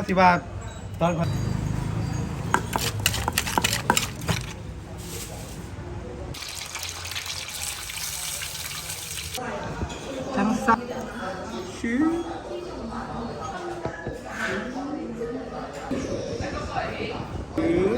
ก็สิว่าตอนทั้งซักชื่อหรือ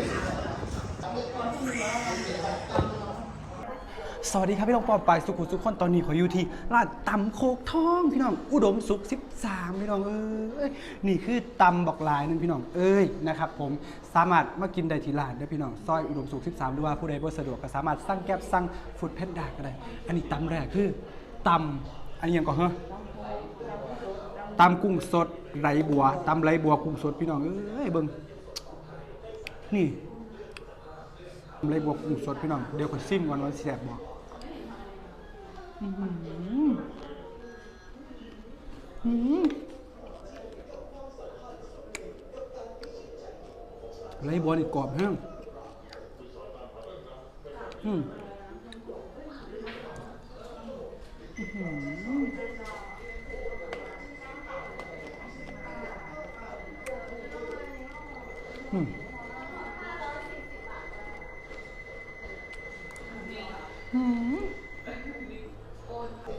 สวัสดีครับพี่น้องปอดปลายสุขุมสุขคนตอนนี้ขออยู่ที่ร้านตำโคกทองพี่น้อง อุดมสุข 13 พี่น้องเอ้ยนี่คือตำบอกลายนึงพี่น้องเอ้ยนะครับผมสามารถมากินได้ที่ร้านได้พี่น้องซอยอุดมสุข 13 หรือว่าผู้ใดบ่สะดวกก็สามารถสั่งแก๊บสั่งฟุตเพชรด้ก็ได้ อันนี้ตำแรกคือตำอันนี้ยังก่อนเหรอตำกุ้งสดไหลบัวตำไหลบัวกุ้งสดพี่น้องเอ้ยเบิ่งนี่ไหลบัวกุ้งสดพี่น้องเดี๋ยวขอซิมก่อนว่าแซ่บบ่ ไรบัวนี่กรอบแห้งอืมอื้อหืออื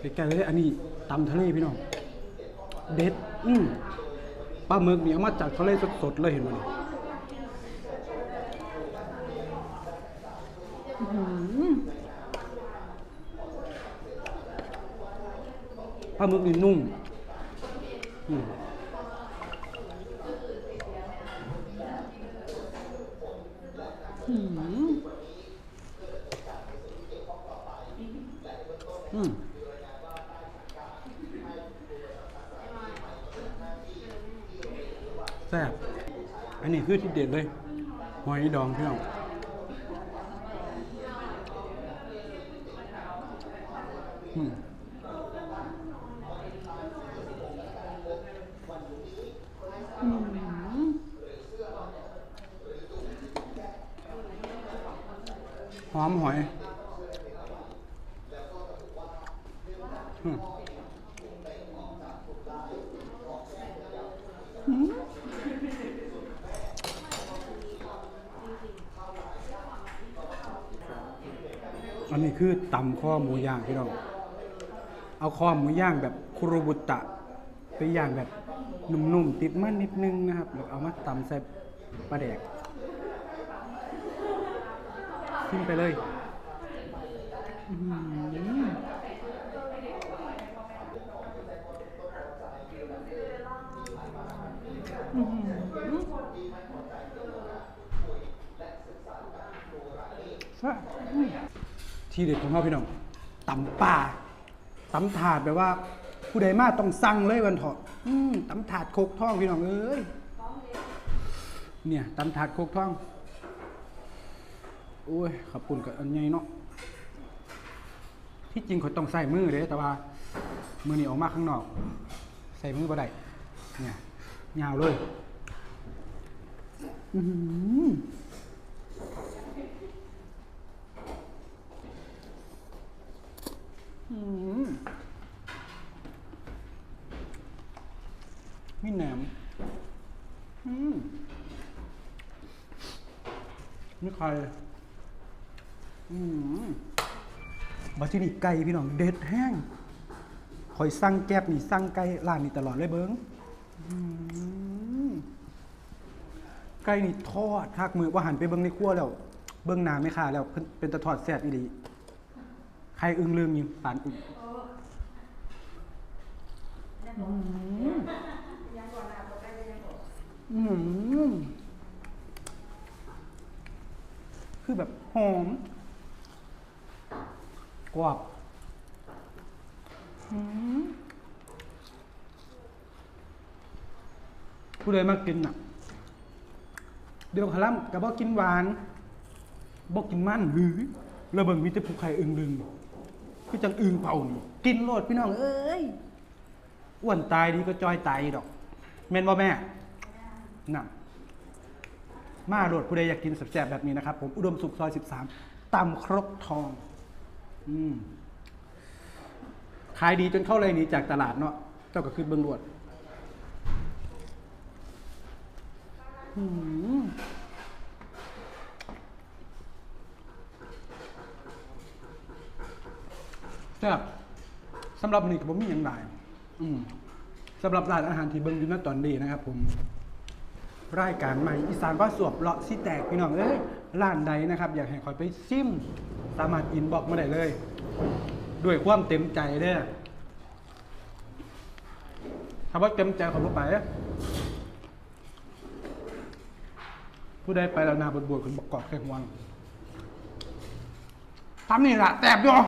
มอืมใกล้ๆเลยอันนี้ตำทะเลพี่น้อง เด็ด อืมปลาหมึกนี่เอามาจากทะเลสดๆเลยเห็นไหมนี่ปลาหมึกนี่นุ่มอืมอืมอืม แซ่บอันนี้คือที่เด็ดเลยหอยดองพี่น้องหอมหอยอื อันนี้คือตำข้อหมูย่างพี่น้อง เอาข้อหมูย่างแบบคุโรบุตะ ไปย่างแบบนุ่มๆติดมันนิดนึงนะครับ แล้วเอามาตำใส่ปลาแดกขึ้นไปเลยอื้อ ที่เด็ดของเราพี่น้องตำป่าตำถาดแบบว่า ผู้ใดมาต้องสั่งเลยวันเถาะอืมตำถาดโคกท่องพี่น้องเอ้ยเนี่ยตำถาดโคกท่องโอ้ยขอบคุณกับอันใหญ่เนาะที่จริงเขาต้องใส่มือเด้แต่ว่า มือนี่ออกมาข้างนอก ใส่มือบ่ได้เนี่ยยาวเลย อื อหืออื้อหือมีแหนมอืมมีใครอืมบัชินี่ไก่พี่น้องเด็ดแห้งคอยสั่งแก๊บนี่สั่งไก่ร้านนี้ตลอดเลยเบิ้งอืมไก่นี่ทอดคักมือว่าหันไปเบิ้งในครัวแล้ว เบิ้งหนาไม่ค่าแล้วเพิ่นเป็นตะทอดแซ่บอีหลี ใครอึ้งลืมยิงปานอึ้งอืมคือแบบหอมกรอบผู้ใดมากินอะ เดี๋ยวขลัมกับบอกกินหวานบอกกินมันหือแล้วเบิ่งมีแต่ผู้ไข่อึงลึง คือจังอึงเผานี่กินโลดพี่น้องเอ้ยอ้วนตายดีก็จอยตายดอก แม่นบ่แม่น่ะมาโหลดผู้ใดอยากกินแซ่บๆแบบนี้นะครับ ผมอุดมสุขซอย 13ตำครกทอง อืมขายดีจนเข้าเลยหนีจากตลาดเนาะเจ้าก็คือเบิ้งรวดอืม แซ่บสำหรับนี่ก็ผมมีอย่างไรอืมสำหรับร้านอาหารที่เบิ่งอยู่ณตอนนี้นะครับ ผมรายการใหม่อีสานว่าสวบเลาะสิแตกพี่น้องเอ้ยร้านใดนะครับ อยากให้คอยไปซิม สามารถอินบอกมาได้เลย ด้วยความเต็มใจเด้อถ้าว่าเต็มใจขอบ่ไปผู้ใดไปแล้วนาบนบวชคุณประกอบแค่หวังทำนี่ละแตบอยู่